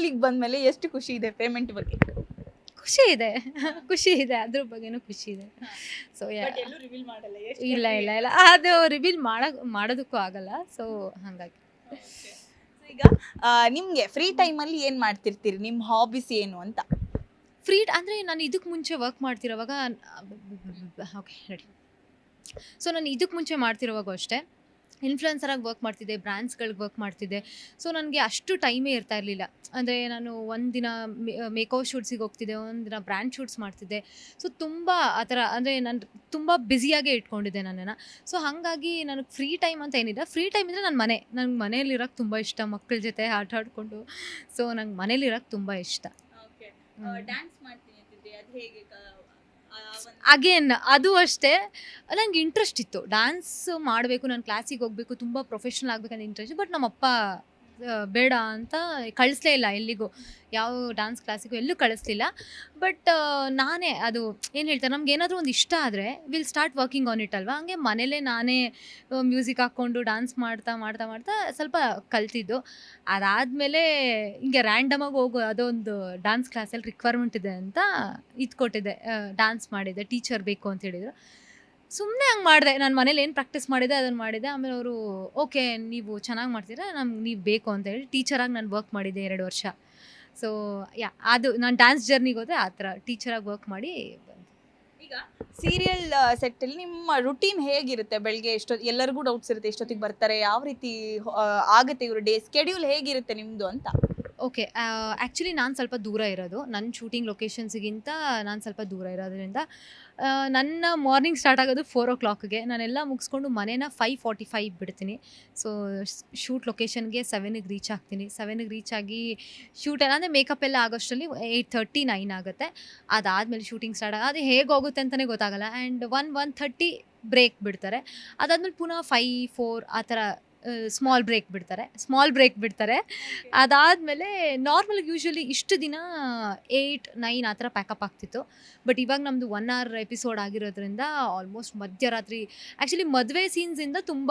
ಚಾನಲಿಗೆ ಬಂದ್ಮೇಲೆ ಎಷ್ಟು ಖುಷಿ ಇದೆ ಪೇಮೆಂಟ್ ಬಗ್ಗೆ ಖುಷಿ ಇದೆ ಖುಷಿ ಇದೆ ಅದ್ರ ಬಗ್ಗೆನೂ ಖುಷಿ ಇದೆ ಸೊ ರಿವೀಲ್ ಮಾಡಲ್ಲ ಇಲ್ಲ ಇಲ್ಲ ಇಲ್ಲ ಅದು ರಿವೀಲ್ ಮಾಡಕ್ ಮಾಡೋದಕ್ಕೂ ಆಗಲ್ಲ ಸೊ ಹಾಗಾಗಿ ಈಗ ನಿಮಗೆ ನಿಮ್ಗೆ ಫ್ರೀ ಟೈಮಲ್ಲಿ ಏನು ಮಾಡ್ತಿರ್ತೀರಿ ನಿಮ್ಮ ಹಾಬೀಸ್ ಏನು ಅಂತ ಫ್ರೀ ಅಂದರೆ ನಾನು ಇದಕ್ಕೆ ಮುಂಚೆ ವರ್ಕ್ ಮಾಡ್ತಿರೋವಾಗ ಓಕೆ ರೆಡಿ ಸೊ ನಾನು ಇದಕ್ಕೆ ಮುಂಚೆ ಮಾಡ್ತಿರೋವಾಗ ಅಷ್ಟೇ ಇನ್ಫ್ಲುಯೆನ್ಸರಾಗಿ ವರ್ಕ್ ಮಾಡ್ತಿದ್ದೆ ಬ್ರ್ಯಾಂಡ್ಸ್ಗಳಿಗೆ ವರ್ಕ್ ಮಾಡ್ತಿದ್ದೆ. ಸೊ ನನಗೆ ಅಷ್ಟು ಟೈಮೇ ಇರ್ತಾ ಇರಲಿಲ್ಲ. ಅಂದರೆ ನಾನು ಒಂದಿನ ಮೇಕೋ ಶೂಟ್ಸಿಗೆ ಹೋಗ್ತಿದ್ದೆ ಒಂದಿನ ಬ್ರ್ಯಾಂಡ್ ಶೂಟ್ಸ್ ಮಾಡ್ತಿದ್ದೆ. ಸೊ ತುಂಬ ಆ ಥರ ಅಂದರೆ ನಾನು ತುಂಬ ಬ್ಯುಸಿಯಾಗೇ ಇಟ್ಕೊಂಡಿದ್ದೆ ನನ್ನನ್ನು. ಸೊ ಹಾಗಾಗಿ ನನಗೆ ಫ್ರೀ ಟೈಮ್ ಅಂತ ಏನಿಲ್ಲ. ಫ್ರೀ ಟೈಮ್ ಇದ್ದರೆ ನನ್ನ ಮನೆ. ನನಗೆ ಮನೇಲಿರೋಕ್ಕೆ ತುಂಬ ಇಷ್ಟ ಮಕ್ಕಳ ಜೊತೆ ಆಟ ಆಡಿಕೊಂಡು. ಸೊ ನಂಗೆ ಮನೇಲಿರೋಕ್ಕೆ ತುಂಬ ಇಷ್ಟ. ಡ್ಯಾನ್ಸ್ ಮಾಡ್ತೀನಿ ಅದು ಹೇಗೆ ಅಗೇನ್ ಅದು ಅಷ್ಟೇ. ನಂಗೆ ಇಂಟ್ರೆಸ್ಟ್ ಇತ್ತು. ಡ್ಯಾನ್ಸ್ ಮಾಡಬೇಕು ನಾನು ಕ್ಲಾಸಿಗೆ ಹೋಗಬೇಕು ತುಂಬ ಪ್ರೊಫೆಷ್ನಲ್ ಆಗಬೇಕಂತ ಇಂಟ್ರೆಸ್ಟ್ ಬಟ್ ನಮ್ಮಪ್ಪ ಆ, ಬೇಡ ಅಂತ ಕಳಿಸ್ಲೇ ಇಲ್ಲ ಎಲ್ಲಿಗೂ. ಯಾವ ಡ್ಯಾನ್ಸ್ ಕ್ಲಾಸಿಗೂ ಎಲ್ಲೂ ಕಳಿಸ್ಲಿಲ್ಲ. ಬಟ್ ನಾನೇ ಅದು ಏನು ಹೇಳ್ತಾರೆ, ನಮ್ಗೆ ಏನಾದರೂ ಒಂದು ಇಷ್ಟ ಆದರೆ will start working on it ಅಲ್ವಾ? ಹಂಗೆ ಮನೇಲೇ ನಾನೇ ಮ್ಯೂಸಿಕ್ ಹಾಕ್ಕೊಂಡು ಡ್ಯಾನ್ಸ್ ಮಾಡ್ತಾ ಮಾಡ್ತಾ ಮಾಡ್ತಾ ಸ್ವಲ್ಪ ಕಲ್ತಿದ್ದು. ಅದಾದಮೇಲೆ ಹಿಂಗೆ ರ್ಯಾಂಡಮಾಗಿ ಹೋಗೋ ಅದೊಂದು ಡ್ಯಾನ್ಸ್ ಕ್ಲಾಸಲ್ಲಿ ರಿಕ್ವೈರ್ಮೆಂಟ್ ಇದೆ ಅಂತ ಇದು ಕೊಟ್ಟಿದ್ದೆ ಡ್ಯಾನ್ಸ್ ಮಾಡಿದ್ದೆ ಟೀಚರ್ ಬೇಕು ಅಂತ ಹೇಳಿದ್ರು. ಸುಮ್ಮನೆ ಹಂಗೆ ಮಾಡಿದೆ. ನಾನು ಮನೇಲಿ ಏನು ಪ್ರಾಕ್ಟೀಸ್ ಮಾಡಿದೆ ಅದನ್ನು ಮಾಡಿದೆ ಆಮೇಲೆ ಅವರು, ಓಕೆ, ನೀವು ಚೆನ್ನಾಗಿ ಮಾಡ್ತೀರಾ? ನಮ್ಗೆ ನೀವು ಬೇಕು ಅಂತ ಹೇಳಿ ಟೀಚರಾಗಿ ನಾನು ವರ್ಕ್ ಮಾಡಿದ್ದೆ ಎರಡು ವರ್ಷ. ಸೊ ಯಾ ಅದು ನಾನು ಡ್ಯಾನ್ಸ್ ಜರ್ನಿಗೆ ಹೋದೆ, ಆ ಥರ ಟೀಚರಾಗಿ ವರ್ಕ್ ಮಾಡಿ. ಈಗ ಸೀರಿಯಲ್ ಸೆಟ್ಟಲ್ಲಿ ನಿಮ್ಮ ರುಟೀನ್ ಹೇಗಿರುತ್ತೆ ಬೆಳಗ್ಗೆ ಎಷ್ಟೊತ್ತು ಎಲ್ಲರಿಗೂ ಡೌಟ್ಸ್ ಇರುತ್ತೆ ಎಷ್ಟೊತ್ತಿಗೆ ಬರ್ತಾರೆ? ಯಾವ ರೀತಿ ಆಗುತ್ತೆ ಇವರು ಡೇ ಸ್ಕೆಡ್ಯೂಲ್ ಹೇಗಿರುತ್ತೆ ನಿಮ್ಮದು ಅಂತ? ಓಕೆ ಆ್ಯಕ್ಚುಲಿ ನಾನು ಸ್ವಲ್ಪ ದೂರ ಇರೋದು. ನನ್ನ ಶೂಟಿಂಗ್ ಲೊಕೇಶನ್ಸ್ಗಿಂತ ನಾನು ಸ್ವಲ್ಪ ದೂರ ಇರೋದ್ರಿಂದ ನನ್ನ ಮಾರ್ನಿಂಗ್ ಸ್ಟಾರ್ಟ್ ಆಗೋದು ಫೋರ್ ಓ ಕ್ಲಾಕ್ಗೆ ನಾನೆಲ್ಲ ಮುಗಿಸ್ಕೊಂಡು ಮನೇನ ಫೈವ್ ಫಾರ್ಟಿ ಫೈವ್ ಬಿಡ್ತೀನಿ. ಸೊ ಶೂಟ್ ಲೊಕೇಶನ್ಗೆ ಸೆವೆನಿಗೆ ರೀಚ್ ಆಗ್ತೀನಿ. ಸೆವೆನಿಗೆ ರೀಚ್ ಆಗಿ ಶೂಟ್ ಅಂದರೆ ಮೇಕಪ್ ಎಲ್ಲ ಆಗೋಷ್ಟರಲ್ಲಿ ಏಯ್ಟ್ ಥರ್ಟಿ ನೈನ್ ಆಗುತ್ತೆ. ಅದಾದಮೇಲೆ ಶೂಟಿಂಗ್ ಸ್ಟಾರ್ಟ್ ಆಗ, ಅದು ಹೇಗೆ ಹೋಗುತ್ತೆ ಅಂತಲೇ ಗೊತ್ತಾಗಲ್ಲ. And one one thirty break ಬಿಡ್ತಾರೆ. ಅದಾದಮೇಲೆ ಪುನಃ ಫೈ ಫೋರ್ ಆ ಥರ ಸ್ಮಾಲ್ ಬ್ರೇಕ್ ಬಿಡ್ತಾರೆ. ಸ್ಮಾಲ್ ಬ್ರೇಕ್ ಬಿಡ್ತಾರೆ. ಅದಾದಮೇಲೆ ನಾರ್ಮಲ್ ಯೂಶ್ವಲಿ ಇಷ್ಟು ದಿನ ಏಯ್ಟ್ ನೈನ್ ಆ ಥರ ಪ್ಯಾಕಪ್ ಆಗ್ತಿತ್ತು. ಬಟ್ ಇವಾಗ ನಮ್ಮದು ಒನ್ ಅವರ್ ಎಪಿಸೋಡ್ ಆಗಿರೋದ್ರಿಂದ ಆಲ್ಮೋಸ್ಟ್ ಮಧ್ಯರಾತ್ರಿ ಆ್ಯಕ್ಚುಲಿ ಮದುವೆ ಸೀನ್ಸಿಂದ ತುಂಬ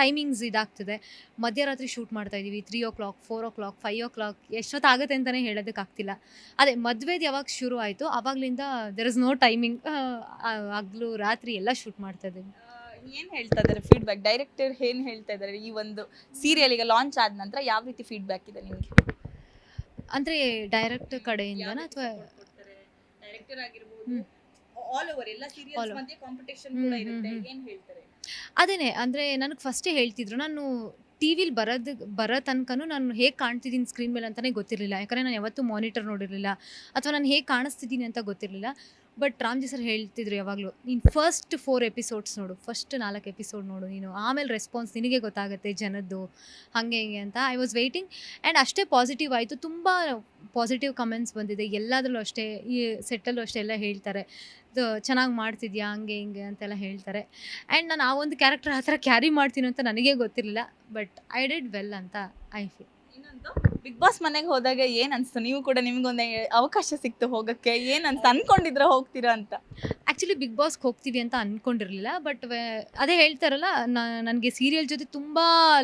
ಟೈಮಿಂಗ್ಸ್ ಇದಾಗ್ತಿದೆ. ಮಧ್ಯರಾತ್ರಿ ಶೂಟ್ ಮಾಡ್ತಾ ಇದ್ದೀವಿ three o'clock four o'clock five o'clock ಎಷ್ಟೊತ್ತಾಗುತ್ತೆ ಅಂತಲೇ ಹೇಳೋದಕ್ಕಾಗ್ತಿಲ್ಲ. ಅದೇ ಮದುವೆದು ಯಾವಾಗ ಶುರು ಆಯಿತು ಆವಾಗಲಿಂದ ದೆರ್ ಇಸ್ ನೋ ಟೈಮಿಂಗ್ ಹಗ್ಲು ರಾತ್ರಿ ಎಲ್ಲ ಶೂಟ್ ಮಾಡ್ತಾ ಇದ್ದೀವಿ ಏನ್ ಹೇಳ್ತಾ ಇದ್ದಾರೆ ಫೀಡ್ಬ್ಯಾಕ್ ಡೈರೆಕ್ಟರ್ ಏನ್ ಹೇಳ್ತಾ ಇದ್ದಾರೆ ಈ ಒಂದು ಸೀರಿಯಲ್ ಈಗ ಲಾಂಚ್ ಆದ ನಂತರ ಯಾವ ರೀತಿ ಫೀಡ್ಬ್ಯಾಕ್ ಇದೆ ನಿಮಗೆ? ಅಂದ್ರೆ ಡೈರೆಕ್ಟ್ ಕಡೆಯಿಂದ ಅಥವಾ ಡೈರೆಕ್ಟರ್ ಆಗಿರ್ಬೋದು. ಆಲ್ ಓವರ್ ಎಲ್ಲ ಸೀರಿಯಲ್ಸ್ ಮಧ್ಯೆ ಕಾಂಪಿಟೇಷನ್ ಕೂಡ ಇರುತ್ತೆ. ಏನ್ ಹೇಳ್ತಾರೆ? ಅದೇನೆ ಅಂದ್ರೆ ನನಗೆ ಫಸ್ಟೇ ಹೇಳ್ತಿದ್ರು ನಾನು ಟಿವಿಲಿ ಬರೋದು ಬರೋ ತನಕನೂ ನಾನು ಹೇಗೆ ಕಾಣ್ತಿದ್ದೀನಿ ಸ್ಕ್ರೀನ್ ಮೇಲೆ ಅಂತಲೇ ಗೊತ್ತಿರಲಿಲ್ಲ. ಯಾಕಂದರೆ ನಾನು ಯಾವತ್ತೂ ಮಾನಿಟರ್ ನೋಡಿರಲಿಲ್ಲ. ಅಥವಾ ನಾನು ಹೇಗೆ ಕಾಣಿಸ್ತಿದ್ದೀನಿ ಅಂತ ಗೊತ್ತಿರಲಿಲ್ಲ. ಬಟ್ ರಾಮ್ಜಿ ಸರ್ ಹೇಳ್ತಿದ್ರು ಯಾವಾಗಲೂ, ನೀನು ಫಸ್ಟ್ ಫೋರ್ ಎಪಿಸೋಡ್ಸ್ ನೋಡು ಫಸ್ಟ್ ನಾಲ್ಕು ಎಪಿಸೋಡ್ ನೋಡು ನೀನು. ಆಮೇಲೆ ರೆಸ್ಪಾನ್ಸ್ ನಿನಗೆ ಗೊತ್ತಾಗುತ್ತೆ ಜನದ್ದು, ಹಾಗೆ ಹಿಂಗೆ ಅಂತ. ಐ ವಾಸ್ ವೆಯ್ಟಿಂಗ್ ಆ್ಯಂಡ್ ಅಷ್ಟೇ ಪಾಸಿಟಿವ್ ಆಯಿತು. ತುಂಬ ಪಾಸಿಟಿವ್ ಕಮೆಂಟ್ಸ್ ಬಂದಿದೆ. ಎಲ್ಲದರಲ್ಲೂ ಅಷ್ಟೇ, ಈ ಸೆಟ್ಟಲ್ಲೂ ಅಷ್ಟೇ ಎಲ್ಲ ಹೇಳ್ತಾರೆ. ಚೆನ್ನಾಗಿ ಮಾಡ್ತಿದ್ಯಾ, ಹಂಗೆ ಹಿಂಗೆ ಅಂತೆಲ್ಲ ಹೇಳ್ತಾರೆ. ಆ್ಯಂಡ್ ನಾನು ಆ ಒಂದು ಕ್ಯಾರೆಕ್ಟರ್ ಆ ಥರ ಕ್ಯಾರಿ ಮಾಡ್ತೀನಿ ಅಂತ ನನಗೆ ಗೊತ್ತಿರಲಿಲ್ಲ ಬಟ್ ಐ ಡಿಡ್ ವೆಲ್ ಅಂತ ಐ ಫೀಲ್ ಇನ್ನೊಂದು ಬಿಗ್ ಬಾಸ್ ಮನೆಗೆ ಹೋದಾಗ ಏನ್ ಅನ್ಸ್ತು ನೀವು ಕೂಡ ನಿಮ್ಗೊಂದು ಅವಕಾಶ ಸಿಕ್ತು ಹೋಗಕ್ಕೆ. ಏನ್ ಅನ್ಸ್ತು ಅನ್ಕೊಂಡಿದ್ರ ಹೋಗ್ತೀರಾ ಅಂತ. ಆ್ಯಕ್ಚುಲಿ ಬಿಗ್ ಬಾಸ್ಗೆ ಹೋಗ್ತೀವಿ ಅಂತ ಅಂದ್ಕೊಂಡಿರಲಿಲ್ಲ ಬಟ್ ಅದೇ ಹೇಳ್ತಾರಲ್ಲ ನನಗೆ ಸೀರಿಯಲ್ ಜೊತೆ ತುಂಬ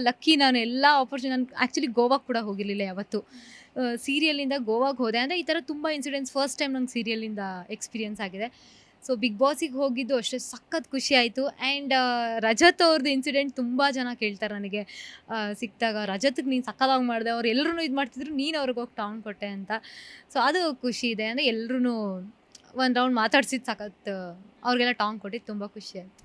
ಲಕ್ಕಿ ನಾನು ಎಲ್ಲ ಆಪರ್ಚುನಿ ಆ್ಯಕ್ಚುಲಿ ಗೋವಾಗೆ ಕೂಡ ಹೋಗಿರಲಿಲ್ಲ ಯಾವತ್ತು. ಸೀರಿಯಲಿಂದ ಗೋವಾಗೆ ಹೋದೆ. ಅಂದರೆ ಈ ಥರ ತುಂಬ ಇನ್ಸಿಡೆಂಟ್ಸ್ ಫಸ್ಟ್ ಟೈಮ್ ನಂಗೆ ಸೀರಿಯಲಿಂದ ಎಕ್ಸ್ಪೀರಿಯನ್ಸ್ ಆಗಿದೆ. ಸೊ ಬಿಗ್ ಬಾಸಿಗೆ ಹೋಗಿದ್ದು ಅಷ್ಟೇ ಸಖತ್ ಖುಷಿ ಆಯಿತು. ಆ್ಯಂಡ್ ರಜತ್ ಅವ್ರದ್ದು ಇನ್ಸಿಡೆಂಟ್ ತುಂಬ ಜನ ಕೇಳ್ತಾರೆ ನನಗೆ. ಸಿಕ್ಕಿದಾಗ ರಜತ್ಗೆ ನೀನು ಸಖತ್ತಾಗಿ ಮಾಡಿದೆ, ಅವ್ರು ಎಲ್ಲರೂ ಇದು ಮಾಡ್ತಿದ್ರು, ನೀನು ಅವ್ರಿಗೆ ಹೋಗಿ ಟೌನ್ ಕೊಟ್ಟೆ ಅಂತ. ಸೊ ಅದು ಖುಷಿ ಇದೆ. ಅಂದರೆ ಎಲ್ಲರೂ ಒಂದು ರೌಂಡ್ ಮಾತಾಡ್ಸಿದ್ದು ಸಖತ್ ಅವ್ರಿಗೆಲ್ಲ ಟಾಂಗ್ ಕೊಟ್ಟಿದ್ದು ತುಂಬ ಖುಷಿ ಆಯಿತು.